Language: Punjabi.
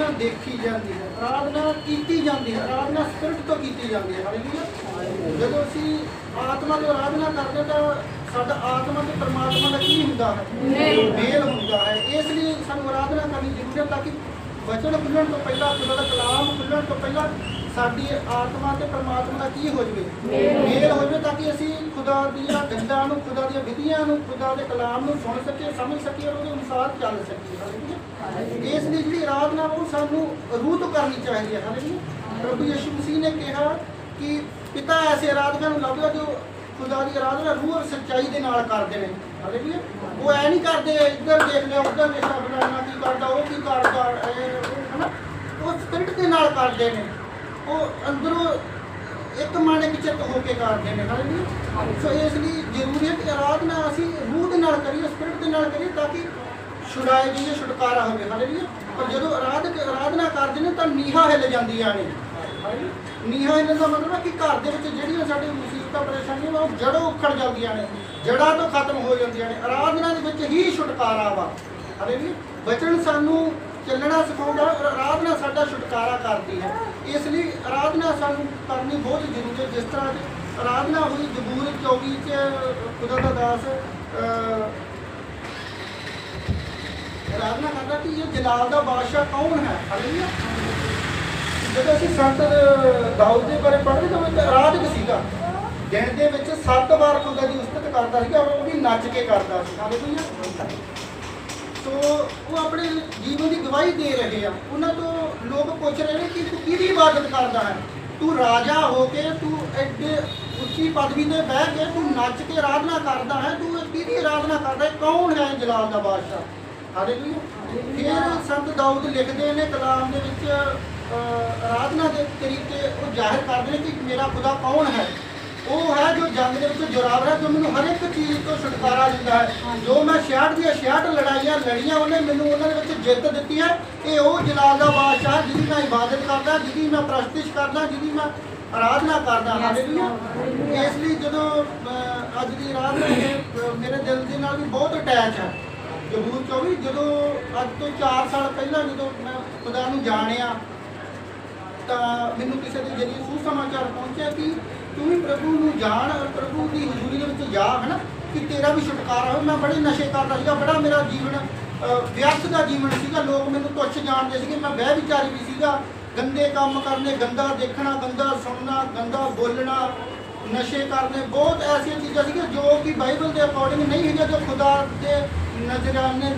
ਆਰਾਧਨਾ ਦੇਖੀ ਜਾਂਦੀ ਹੈ ਆਰਾਧਨਾ ਕੀਤੀ ਜਾਂਦੀ ਹੈ ਆਰਾਧਨਾ ਸਪਿਰਟ ਤੋਂ ਕੀਤੀ ਜਾਂਦੀ ਹੈ ਹਾਲੇਲੂਇਆ ਜਦੋਂ ਅਸੀਂ ਆਤਮਾ ਦੀ ਆਰਾਧਨਾ ਕਰਦੇ ਤਾਂ ਸਾਡਾ ਆਤਮਾ ਤੇ ਪਰਮਾਤਮਾ ਦਾ ਕੀ ਹੁੰਦਾ ਹੈ? ਮੇਲ। ਮੇਲ ਹੁੰਦਾ ਹੈ। ਇਸ ਲਈ ਸਾਨੂੰ ਆਰਾਧਨਾ ਕਰਨੀ ਜ਼ਰੂਰੀ ਹੈ ਤਾਂ ਕਿ ਵਚਨ ਖੁੱਲਣ ਤੋਂ ਪਹਿਲਾਂ ਖੁਦਾ ਦਾ ਕਲਾਮ ਖੁੱਲਣ ਤੋਂ ਪਹਿਲਾਂ ਸਾਡੀ ਆਤਮਾ ਤੇ ਪਰਮਾਤਮਾ ਦਾ ਕੀ ਹੋ ਜਵੇ? ਮੇਲ। ਹੋ ਜਵੇ। ਤਾਂ ਕਿ ਅਸੀਂ ਖੁਦਾ ਦੀਆਂ ਗੰਦਾਂ ਨੂੰ ਖੁਦਾ ਦੀਆਂ ਵਿਧੀਆਂ ਨੂੰ ਖੁਦਾ ਦੇ ਕਲਾਮ ਨੂੰ ਸੁਣ ਸਕੀਏ ਸਮਝ ਸਕੀਏ ਔਰ ਉਹਦੇ ਅਨੁਸਾਰ ਚੱਲ ਸਕੀਏ। ਇਸ ਲਈ ਜਿਹੜੀ ਆਰਾਧਨਾ ਉਹ ਸਾਨੂੰ ਰੂਹ ਤੋਂ ਕਰਨੀ ਚਾਹੀਦੀ ਹੈ। ਹਾਲੇਲੂਇਆ ਪ੍ਰਭੂ ਯਿਸੂ ਮਸੀਹ ਨੇ ਕਿਹਾ ਕਿ ਪਿਤਾ ਐਸੇ ਆਰਾਧਨਾ ਨੂੰ ਲੱਭਦਾ ਜੋ ਖੁਦਾ ਦੀ ਆਰਾਧਨਾ ਰੂਹ ਔਰ ਸੱਚਾਈ ਦੇ ਨਾਲ ਕਰਦੇ ਨੇ। ਹਾਲੇਲੂਇਆ ਉਹ ਐ ਨਹੀਂ ਕਰਦੇ ਇੱਧਰ ਦੇਖ ਲਿਆ ਉੱਧਰ ਵੇਖਿਆ ਬਣਾ ਕੀ ਕਰਦਾ ਉਹ ਕੀ ਕਰਦਾ ਸਪਿਰਿਟ ਦੇ ਨਾਲ ਕਰਦੇ ਨੇ। ਉਹ ਅੰਦਰੋਂ ਇੱਕ ਮਨ ਇੱਕ ਚਿੱਤ ਹੋ ਕੇ ਕਰਦੇ ਨੇ ਹਾਲੇਲੂਇਆ ਸੋ ਇਸ ਲਈ ਜ਼ਰੂਰੀ ਹੈ ਕਿ ਆਰਾਧਨਾ ਅਸੀਂ ਰੂਹ ਦੇ ਨਾਲ ਕਰੀਏ ਸਪਿਰਿਟ ਦੇ ਨਾਲ ਕਰੀਏ ਤਾਂ ਕਿ ਛੁਡਾਏ ਜਾਈਏ ਛੁਟਕਾਰਾ ਹੋਵੇ ਹਾਲੇਲੂਇਆ ਪਰ ਜਦੋਂ ਆਰਾਧਕ ਆਰਾਧਨਾ ਕਰਦੇ ਨੇ ਤਾਂ ਨੀਹਾਂ ਹਿੱਲ ਜਾਂਦੀਆਂ ਨੇ। ਨੀਹਾਂ ਹਿੱਲਣ ਦਾ ਮਤਲਬ ਹੈ ਕਿ ਘਰ ਦੇ ਵਿੱਚ ਜਿਹੜੀਆਂ ਸਾਡੇ ਮੁਸੀਬਤਾਂ ਪਰੇਸ਼ਾਨੀਆਂ ਉਹ ਜੜੋਂ ਉਖੜ ਜਾਂਦੀਆਂ ਨੇ। ਜੜਾਂ ਤੋਂ ਖਤਮ ਹੋ ਜਾਂਦੀਆਂ ਨੇ। ਆਰਾਧਨਾ ਦੇ ਵਿੱਚ ਹੀ ਛੁਟਕਾਰਾ ਵਾ। ਹਾਲੇਲੂਇਆ ਬਚਨ ਸਾਨੂੰ ਚੱਲਣਾ ਸਿਖਾਉਂਦਾ ਔਰ ਆਰਾਧਨਾ ਸਾਡਾ ਛੁਟਕਾਰਾ ਕਰਦੀ ਹੈ। ਇਸ ਲਈ ਆਰਾਧਨਾ ਸਾਨੂੰ ਕਰਨੀ ਬਹੁਤ ਜ਼ਰੂਰੀ ਹੈ। ਜਿਸ ਤਰ੍ਹਾਂ ਆਰਾਧਨਾ ਹੋਈ ਜ਼ਬੂਰ 24 ਚ, ਖੁਦਾ ਦਾ ਦਾਸ ਆਰਾਧਨਾ ਕਰਦਾ ਕਿ ਇਹ ਜਲਾਲ ਦਾ ਬਾਦਸ਼ਾਹ ਕੌਣ ਹੈ? ਹਾਲੇਲੂਇਆ ਜਦੋਂ ਅਸੀਂ ਸੰਤ ਦਾਊਦ ਦੇ ਬਾਰੇ ਪੜ੍ਹਦੇ ਤਾਂ ਉਹ ਇੱਕ ਆਰਾਧਕ ਸੀਗਾ। ਦਿਨ ਦੇ ਵਿੱਚ ਸੱਤ ਵਾਰ ਖੁਦਾ ਦੀ ਉਸਤਤ ਕਰਦਾ ਸੀਗਾ, ਉਹ ਵੀ ਨੱਚ ਕੇ ਕਰਦਾ ਸੀ। ਹਾਲੇਲੂਇਆ ਸੋ ਉਹ ਆਪਣੇ ਜੀਵਨ ਦੀ ਗਵਾਹੀ ਦੇ ਰਹੇ ਆ। ਉਹਨਾਂ ਤੋਂ ਲੋਕ ਪੁੱਛ ਰਹੇ ਨੇ ਕਿ ਤੂੰ ਕਿਹਦੀ ਇਬਾਦਤ ਕਰਦਾ ਹੈ? ਤੂੰ ਰਾਜਾ ਹੋ ਕੇ ਤੂੰ ਐਡੇ ਉੱਚੀ ਪਦਵੀ ਤੇ ਬਹਿ ਕੇ ਤੂੰ ਨੱਚ ਕੇ ਆਰਾਧਨਾ ਕਰਦਾ ਹੈ ਤੂੰ ਕਿਹਦੀ ਆਰਾਧਨਾ ਕਰਦਾ ਹੈ? ਕੌਣ ਹੈ ਜਲਾਲ ਦਾ ਬਾਦਸ਼ਾਹ? ਹਾਲੇਲੂਇਆ ਫਿਰ ਸੰਤ ਦਾਊਦ ਲਿਖਦੇ ਨੇ ਕਲਾਮ ਦੇ ਵਿੱਚ ਅਹ, ਆਰਾਧਨਾ ਦੇ ਤਰੀਕੇ ਉਹ ਜ਼ਾਹਿਰ ਕਰਦੇ ਨੇ ਕਿ ਮੇਰਾ ਖੁਦਾ ਕੌਣ ਹੈ? ਉਹ ਹੈ ਜੰਗ ਦੇ ਵਿੱਚ ਜੁਰਾਵਰ ਹੈ ਜੋ ਮੈਨੂੰ ਹਰ ਇੱਕ ਚੀਜ਼ ਤੋਂ ਛੁਟਕਾਰਾ ਦਿੰਦਾ ਹੈ। ਜੋ ਮੈਂ 66 ਦੀਆਂ 66 ਲੜਾਈਆਂ ਲੜੀਆਂ ਉਹਨੇ ਮੈਨੂੰ ਉਹਨਾਂ ਦੇ ਵਿੱਚ ਜਿੱਤ ਦਿੱਤੀ ਹੈ। ਇਹ ਉਹ ਜਲਾਲ ਦਾ ਬਾਦਸ਼ਾਹ ਜਿਹਦੀ ਮੈਂ ਇਬਾਦਤ ਕਰਦਾ ਜਿਹਦੀ ਮੈਂ ਪ੍ਰਸਤਿਸ਼ ਕਰਦਾ ਜਿਹਦੀ ਮੈਂ ਆਰਾਧਨਾ ਕਰਦਾ ਹਾਲੇਲੂਇਆ ਇਸ ਲਈ ਜਦੋਂ ਅੱਜ ਦੀ ਰਾਤ ਮੇਰੇ ਦਿਲ ਦੇ ਨਾਲ ਵੀ ਬਹੁਤ ਅਟੈਚ ਹੈ। ਜਬੂਰ 24 ਜਦੋਂ ਅੱਜ ਤੋਂ 4 ਸਾਲ ਪਹਿਲਾਂ ਜਦੋਂ ਮੈਂ ਖੁਦਾ ਨੂੰ ਜਾਣਿਆ ਤਾਂ ਮੈਨੂੰ ਕਿਸੇ ਦੇ ਜਰੀਏ ਸੁਸਮਾਚਾਰ ਪਹੁੰਚਿਆ ਕਿ ਤੂੰ ਵੀ ਪ੍ਰਭੂ ਨੂੰ ਜਾਣ ਔਰ ਪ੍ਰਭੂ ਦੀ ਹਜ਼ੂਰੀ ਦੇ ਵਿੱਚ ਜਾ ਹਨਾ ਕਿ ਤੇਰਾ ਵੀ ਛੁਟਕਾਰਾ ਹੋਵੇ। ਮੈਂ ਬੜੇ ਨਸ਼ੇ ਕਰਦਾ ਸੀਗਾ ਬੜਾ ਮੇਰਾ ਜੀਵਨ ਅਹ, ਵਿਅਰਥ ਦਾ ਜੀਵਨ ਸੀਗਾ। ਲੋਕ ਮੈਨੂੰ ਤੁੱਛ ਜਾਣਦੇ ਸੀਗੇ। ਮੈਂ ਵਹਿ ਵਿਚਾਰੀ ਵੀ ਸੀਗਾ। ਗੰਦੇ ਕੰਮ ਕਰਨੇ ਗੰਦਾ ਦੇਖਣਾ ਗੰਦਾ ਸੁਣਨਾ ਗੰਦਾ ਬੋਲਣਾ ਨਸ਼ੇ ਕਰਨੇ ਬਹੁਤ ਐਸੀਆਂ ਚੀਜ਼ਾਂ ਸੀਗੀਆਂ ਜੋ ਕਿ ਬਾਈਬਲ ਦੇ ਅਕੋਰਡਿੰਗ ਨਹੀਂ ਹੈਗੀਆਂ ਜੋ ਖੁਦਾ ਦੇ ਨਜ਼ਰਾਨੇ